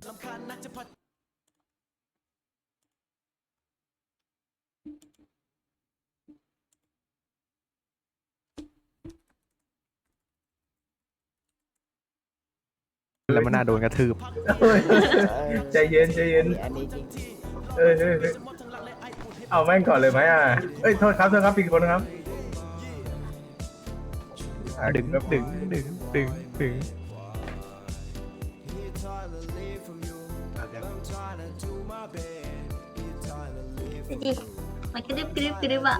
แล้วมันน่าโดนกระทืบใจเย็นใจเย็นอันนี้จริงเออเออเออเอาแม่งก่อนเลยไหมอะเอ้ยโทษครับโทษครับปีกคนนะครับอะดึงครับดึงดึงดึงดึง ดิมันกระดึบกระดึบกระดึบอะ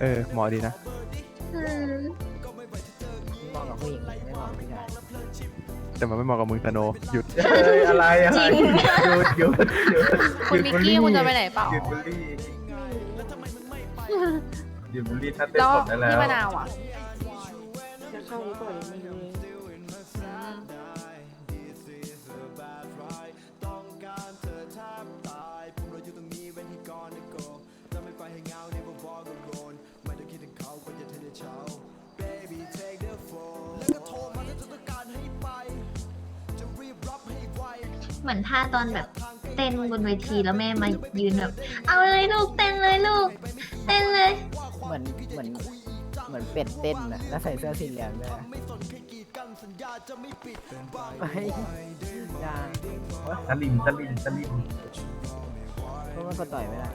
เออเหมอดีนะ อืมมองกับผู้หญิงไม่มองผู้ชายแต่มันไม่เหมาะกับมึงตะโนหยุดเอ้ยอะไรอะไรจริงหยุดหยุดหยุดคุณมิกกี้คุณจะไปไหนเปล่าหยุดบุลลี่หยุดบุลลี่ถ้าเต้นแล้วสดได้แล้วพี่มะนาวอะจะเข้าหรือเเหมือนท่าตอนแบบเต้นบนเวทีแล้วแม่มายืนแบบ เอาเลยลูกเต้นเลยลูก เต้นเลย เหมือนเหมือนเหมือนเป็ดเต้นนะแล้วใส่เสื้อสีเหลืองด้วยไอ้ยาสลิมสลิมสลิมเพราะมันก็ต่อยไม่ได้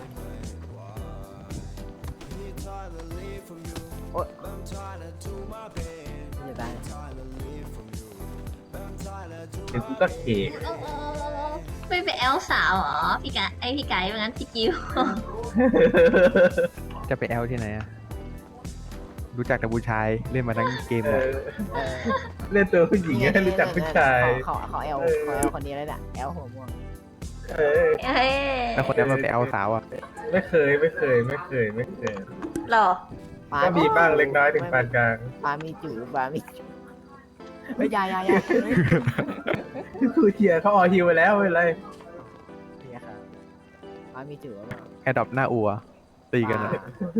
โอ๊ยจะตาย เดี๋ยวกูก็เขก ไม่ไปแอลสาวเหรอพี่กะไอพี่ไก่ว่างั้นพี่กิวจะไปแอลที่ไหนอะรู้จักแต่ผู้ชายเล่นมาทั้งเกมเอเลยอเออเล่นตัวผู้หญิงให้รู้จักผู้ชายเขาเขาเขาแอลเขาแอลคนนี้เลยน่ะแอลหัวม่วงเออ เอ้ยแล้วคนนั้นมันไปแอลสาวอะไม่เคยไม่เคยไม่เคยไม่เคย หรอปาก็มีบ้างเล็กน้อยถึงปานกลาง ปามีจูปามีจูเฮ้ยอยาอยาอยาเฮ้ยคือเทียร์เขาออฮิวไปแล้วไม่เป็นไรเฮียครับปามีจูหรือเปล่าแอดดอปหน้าอัว ตีกันอะ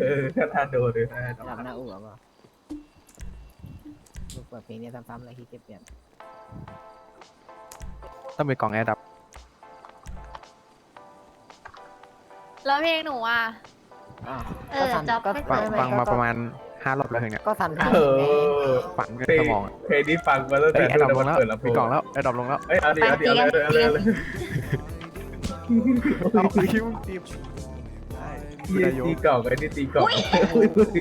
เออถ้าทานโดนเลยนะระดับหน้าอู่หรือเปล่าลูกเปิดเพลงเนี้ซ้ำๆเลยที่เจ็บเปลี่ยนต้องเป็นกล่องแอดดับแล้วเพลงหนูอะ อ้าวเออก็ทันจ๊อบก็ไม่ฟังเคยฟังมาประมาณ ห้ารอบแล้วถึงเนี่ยก็ทันทันเอไงอฝังกันเพลสงมองอะเพลงนี้ฟังมาตั้งเฮ้แต่ยแอดดอปลงแล้วเปิดลำโพมีกล่องแล้วแอดดอปลงแล้วเอ้ยเอาดิเอาดิเอาดิเอาดิเอาดิเอาคิวตีบตีตีกล่องไอ้นี่ตีกล่อง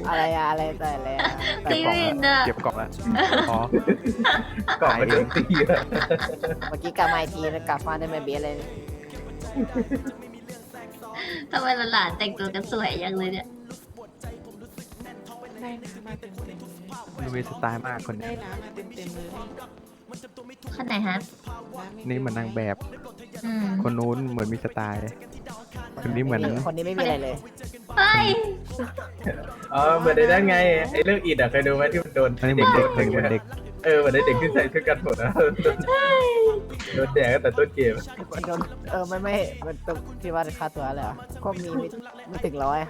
อะไรอะอะไรแต่อะไรอะแต่ตีกล่องวินอะเก็บกล่องแล้วอ๋อกล่องไอ้นี่ตีอะเมื่อกี้กลับมาอีกทีแล้วกลับมาได้ไม่เบี้ยเลยทำไมหลานๆแต่งตัวกันสวยยังเลยเนี่ย ได้น้ำมาเต็มเต็มๆเลยดูมีสไตล์มากคนเนี้ได้น้ำมาเต็มเต็มๆเลยคนไหนฮะำนี่เหมันนางแบบ อืมคนนู้นเหมือนมีสไตล์ คนนี้เหมือน คนนี้ไม่มีอะไรเลย เฮ้ยอ๋อเหมือนในนั้นไงไอ้เรื่องอิดอะเคยดูไหมที่มันโดนอันนี้เหมือนเด็กเหมือนเด็ก เออเหมือนในเด็กที่ใส่ชุดกันฝนนะโดนแดดตั้งแต่ต้นเกมมันโดนเออไม่ไม่มันตรงที่ว่าค่าตัวอะไรเหรอก็มีไม่ไม่ถึงร้อย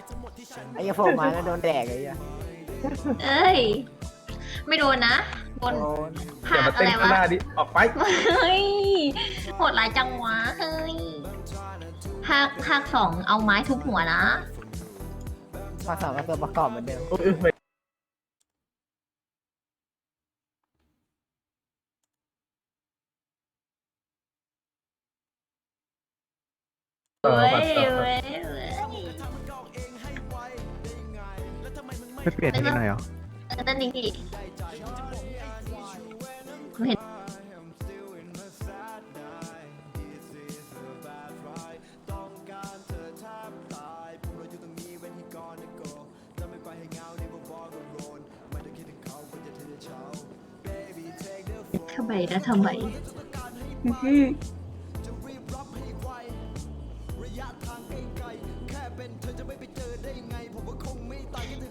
ไอ้เหี้ยาโผล่มาแล้วโดนแดกไอ้เหี้ย เอ้ย ไม่โดนนะบนโดนภาอย่าคมาอะเต้นไรข้างวะหน้าดิ ออกไป เฮ้ยโหดหลายจังหวะเฮ้ยภาคภาคสองเอาไม้ทุบหัวนะ ภาคสองก็ตัวประกอบเหมือนเดิม โอ้ยไม่ ไม่เปลี่ยนที่หน่อยเหรอเออนั่นนี่ดิเห็นทำไมนะทำไม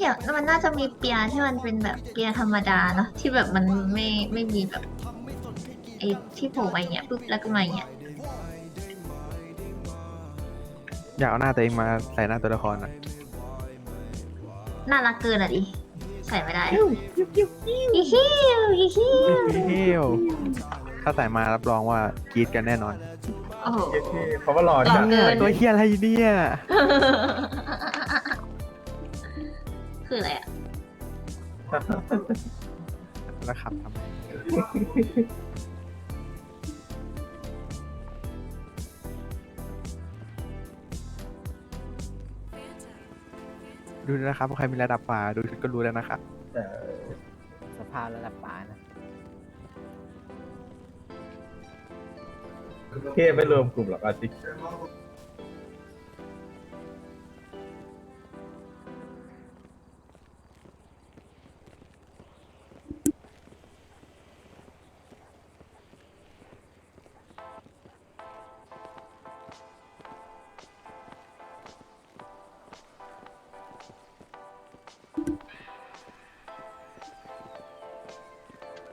เดี๋ยวมันน่าจะมีเปียที่มันเป็นแบบเปียธรรมดาเนาะที่แบบมันไม่ไม่มีแบบไอ้ที่โผล่มาอย่างเงี้ยปุ๊บแล้วก็มาอย่างเงี้ยอยากเอาหน้าตัวเองมาใส่หน้าตัวละครอะน่ารักเกินอะดิใส่ไม่ได้ฮิฮิวฮิฮิวเฮ้ยถ้าใส่มารับรองว่ากรีดกันแน่นอนโอ้โหเย้ที่เขาก็หล่อหล่อจังเกิน ตัวเฮียอะไรเนี่ย คืออะไรอะแล้วขับทำไมดูนะครับว่าใครมีระดับป่าดูชุดก็รู้แล้วนะครับเออสภาพระดับป่านะเท่ไม่รวมกลุ่มหรอกอาทิตย์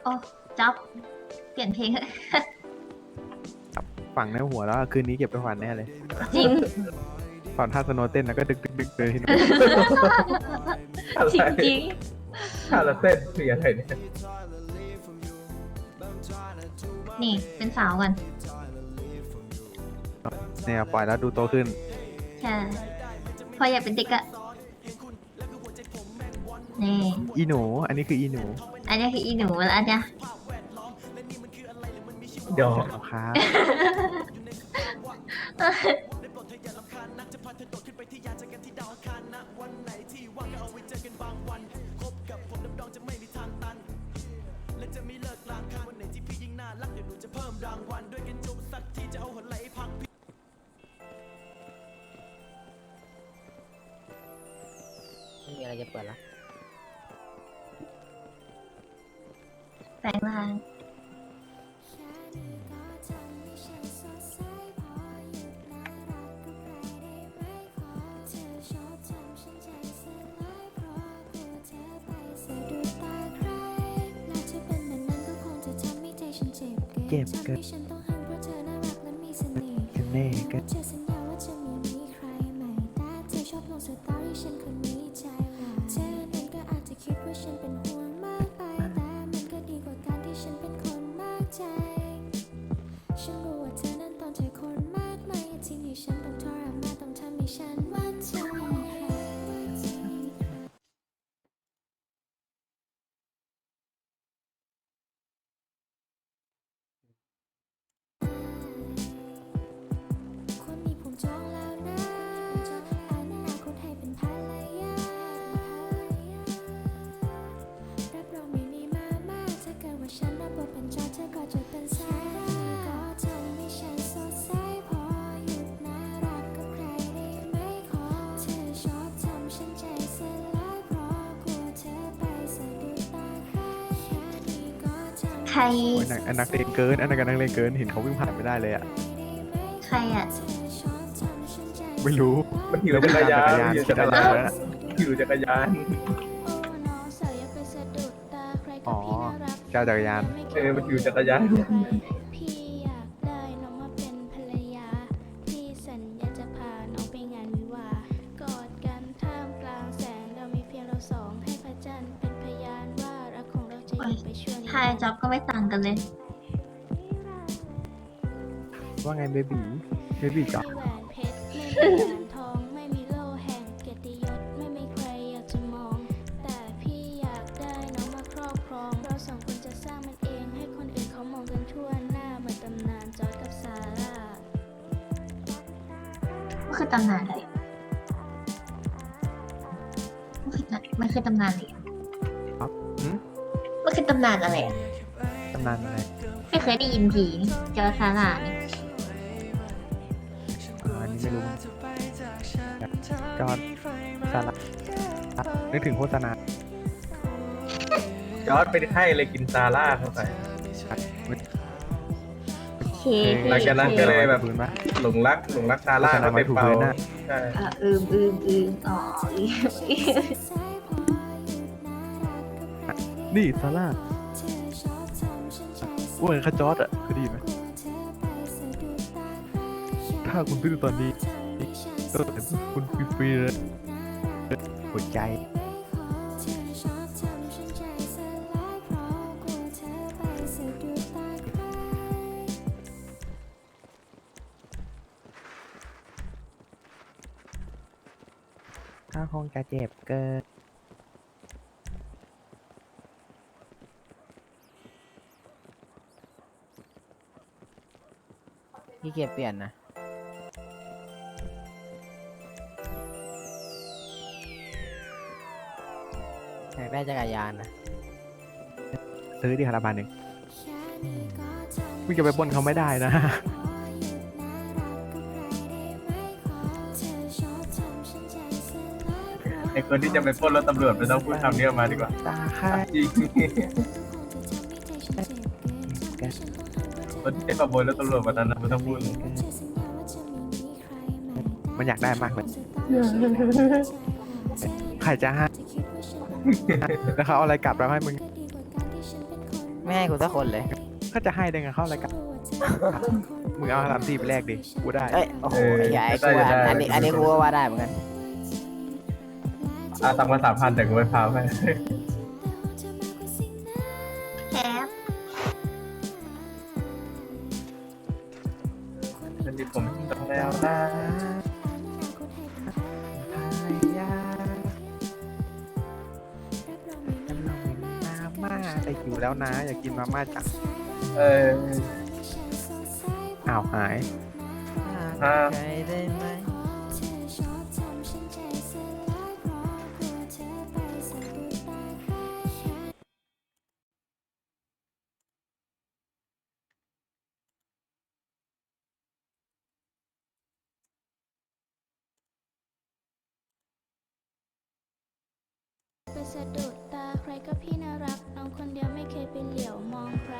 อ้จ๊อบเปลี่ยนเพลงเถอะฝังในหัวแล้วคืนนี้เก็บไปฝันแน่เลยจริง ฝันท่าสโนว์เต้นแล้วก็ดึกดึกดึกเลยทีนี้อะไรจริงจริงถ้าละเส้นคืออะไรเนี่ยๆนี่เป็นสาวกันเนี่ยปล่อยแล้วดูโตขึ้นใช่พออยากเป็นเด็กอะนี่อีหนู อันนี้คืออีหนู อันนี้คืออีหนูแล้วอันเนี้ยเดี๋ยวครับไม่มีอะไรจะเปิดละ แปลงร่างเจ็บเกินจะแน่ก็เใคร โอ้ยนักอันนักเลงเกินอันนั้นก็นักเลงเกินเห็นเขาวิ่งผ่านไม่ได้เลยอะใครอะ ไม่รู้มันหิวจักรยานจัหิวกจัรกรยานยานหิวจักรยาน อ๋อเจ้าจักรยาน เออมันหิวจักรยานายจ๊อบก็ไม่ต่างกันเลย ว่าไงเบบีเบบีจ๋าแหวนเพชรไม่มีแหวนทองไม่มีโล่แห่งเกียรติยศไม่มีใครอยากจะมอง แต่พี่อยากได้น้องมาครอบครอง เราสองคนจะสร้างมันเองให้คนอื่นเขามองกันทั่วหน้าเหมือนตำนานจอร์จกับซาร่ามันคือตำนานอะไรมันคือมันคือตำนานอะไรอะหืมมัน คือตำนานอะไรอะตำนานอะไรไม่เคยได้ยินทีนี่เจอซาร่านี่อ่าอันนี้ไม่รู้จอดสาระนึกถึงโฆษณาจอร์ดเป็นไข้เลยกินซาร่าเข้าไปโอเคหลังจากนั้นก็เลยแบบ พื้นปะ หลงรักหลงรักซาร่าก็เต็มเป่าโฆษณาไม้ถูพื้นน่ะใช่อะอืมอืมอืมอ๋ออืมอืม นี่ซาร่าอ้วนคาจอร์ดอะคือดีไหมถ้าคุณซื้อตอนนี้ก็คุณฟรีๆเลยหัวใจถ้าคงจะเจ็บเกิน ขี้เกียจเปลี่ยนนะ อยากได้จักรยานนะ ซื้อดิคาราบานหนึ่งแค่นี้ก็ทำมึงจะไปปล้นเขาไม่ได้นะขอหยุดน่ารักกับใครได้ไหมขอเธอชอบทำฉันใจสลายเพราะไอคนที่จะไปปล้นรถตำรวจไม่ต้องพูดคำนี้ออกมาดีกว่าตาค่าจริงทุก คนจะทำให้ใจฉันเจ็บเกินทำให้ฉันต้องทำเพื่อเธอคนที่จะขโมยรถตำรวจวันนั้นนะไม่ต้องพูดเธอสัญญาว่าจะไม่มีใครใหม่มันอยากได้มากเลยจะใครจะให้คิดว่าฉันแล้วเขาเอาอะไรกลับแล้วให้มึงก็ดีกว่าการที่ฉันเป็นคนไม่ให้กูสักคนเลยก็จะให้ได้ไงเขาเอาอะไรกลับ มึงเอาสามสี่ไปแลกดิ กูได้ เอ้ยโอ้โหเออไอ้ใหญ่ได้กูว่าได้อันนี้อันนี้กูว่าได้เหมือนกันอาตังค์มาสามพันแต่กูไปพาไป ที่ผมต้องแล้วนะมาม่าแต่หิวแล้วนะ อยากกินมาม่าจังเอออ้าวหายอ่าใครได้ไหม สะดุดตาใครก็พี่น่ารัก น้องคนเดียวไม่เคยไปเหลียวมองใคร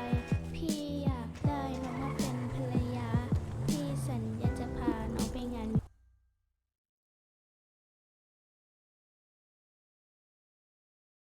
พี่อยาก